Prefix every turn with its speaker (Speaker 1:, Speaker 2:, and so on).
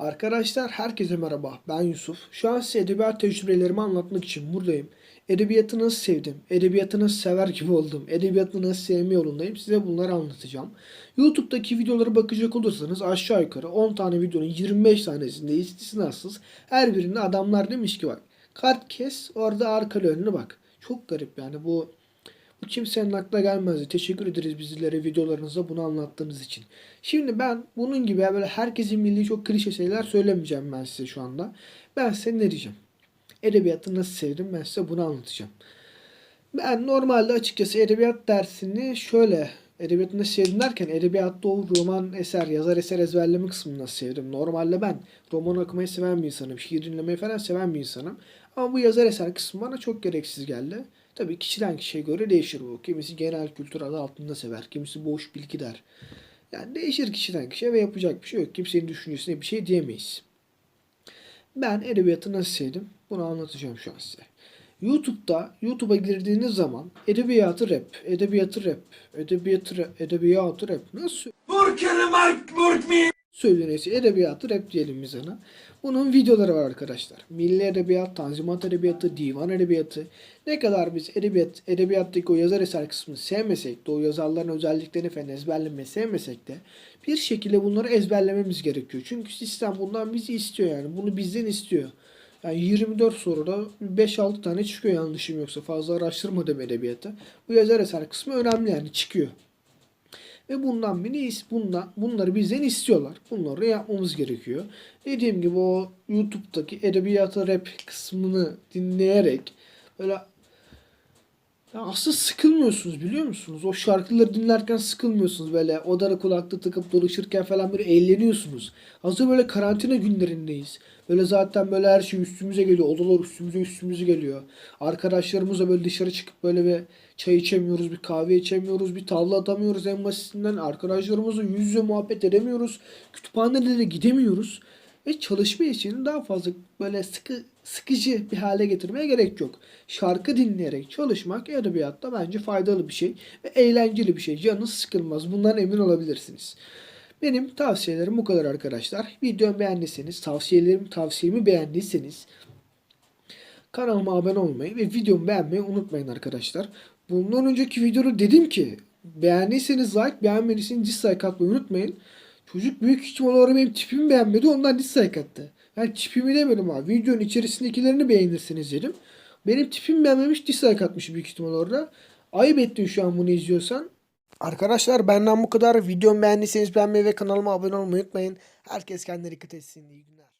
Speaker 1: Arkadaşlar herkese merhaba. Ben Yusuf. Şu an size edebiyat tecrübelerimi anlatmak için buradayım. Edebiyatı nasıl sevdim, edebiyatı nasıl sever gibi oldum, edebiyatı nasıl sevme yolundayım. Size bunları anlatacağım. YouTube'daki videolara bakacak olursanız aşağı yukarı 10 tane videonun 25 tanesinde istisnasız her birinde adamlar demiş ki bak kart kes orada arkalı önüne bak. Çok garip yani bu kimsenin aklına gelmezdi. Teşekkür ederiz bizlere videolarınızda bunu anlattığınız için. Şimdi ben bunun gibi böyle herkesin bildiği çok klişe şeyler söylemeyeceğim ben size şu anda. Ben size ne diyeceğim? Edebiyatı nasıl sevdim ben size bunu anlatacağım. Ben normalde açıkçası edebiyat dersini şöyle edebiyatı nasıl sevdim derken edebiyatta o roman eser, yazar eser ezberleme kısmını nasıl sevdim. Normalde ben roman okumayı seven bir insanım. Şiir dinlemeyi falan seven bir insanım. Ama bu yazar eser kısmı bana çok gereksiz geldi. Tabii kişiden kişiye göre değişir bu. Kimisi genel kültür adı altında sever. Kimisi boş bilgi der. Yani değişir kişiden kişiye ve yapacak bir şey yok. Kimsenin düşüncesine bir şey diyemeyiz. Ben edebiyatı nasıl sevdim? Bunu anlatacağım şu an size. YouTube'da, YouTube'a girdiğiniz zaman edebiyatı rap, edebiyatı rap, edebiyatı rap, edebiyatı rap nasıl söyleniyorsa edebiyatı rap diyelim biz ona. Bunun videoları var arkadaşlar. Milli edebiyat, tanzimat edebiyatı, divan edebiyatı. Ne kadar biz edebiyat, edebiyattaki o yazar eser kısmını sevmesek de, o yazarların özelliklerini falan ezberlemeyi sevmesek de bir şekilde bunları ezberlememiz gerekiyor. Çünkü sistem bundan bizi istiyor yani. Bunu bizden istiyor. Yani 24 soruda 5-6 tane çıkıyor yanlışım yoksa fazla araştırmadım edebiyatı. Bu yazar eser kısmı önemli yani çıkıyor. Ve bundan biri bundan, bunları bizden istiyorlar. Bunları yapmamız gerekiyor. Dediğim gibi o YouTube'daki edebiyatı rap kısmını dinleyerek böyle ya aslında sıkılmıyorsunuz biliyor musunuz? O şarkıları dinlerken sıkılmıyorsunuz böyle odada kulaklığı takıp dolaşırken falan böyle eğleniyorsunuz. Hazır böyle karantina günlerindeyiz. Böyle zaten böyle her şey üstümüze geliyor. Odalar üstümüze üstümüze geliyor. Arkadaşlarımızla böyle dışarı çıkıp böyle bir çay içemiyoruz, bir kahve içemiyoruz, bir tavla atamıyoruz en basitinden. Arkadaşlarımızla yüz yüze muhabbet edemiyoruz. Kütüphanelere gidemiyoruz. Ve çalışma için daha fazla böyle sıkı sıkıcı bir hale getirmeye gerek yok. Şarkı dinleyerek çalışmak edebiyatta bence faydalı bir şey ve eğlenceli bir şey. Canınız sıkılmaz. Bundan emin olabilirsiniz. Benim tavsiyelerim bu kadar arkadaşlar. Videomu beğendiyseniz, tavsiyelerim, tavsiyemi beğendiyseniz kanalıma abone olmayı ve videomu beğenmeyi unutmayın arkadaşlar. Bundan önceki videoda dedim ki beğendiyseniz like, beğenmediyseniz dislike atmayı unutmayın. Çocuk büyük ihtimal orada benim tipimi beğenmedi ondan dislike attı. Yani tipimi demedim abi. Videonun içerisindekilerini beğenirsiniz dedim. Benim tipim beğenmemiş dislike atmış büyük ihtimal orada. Ayıp ettin şu an bunu izliyorsan. Arkadaşlar benden bu kadar. Videomu beğendiyseniz beğenmeyi ve kanalıma abone olmayı unutmayın. Herkes kendine dikkat etsin. İyi günler.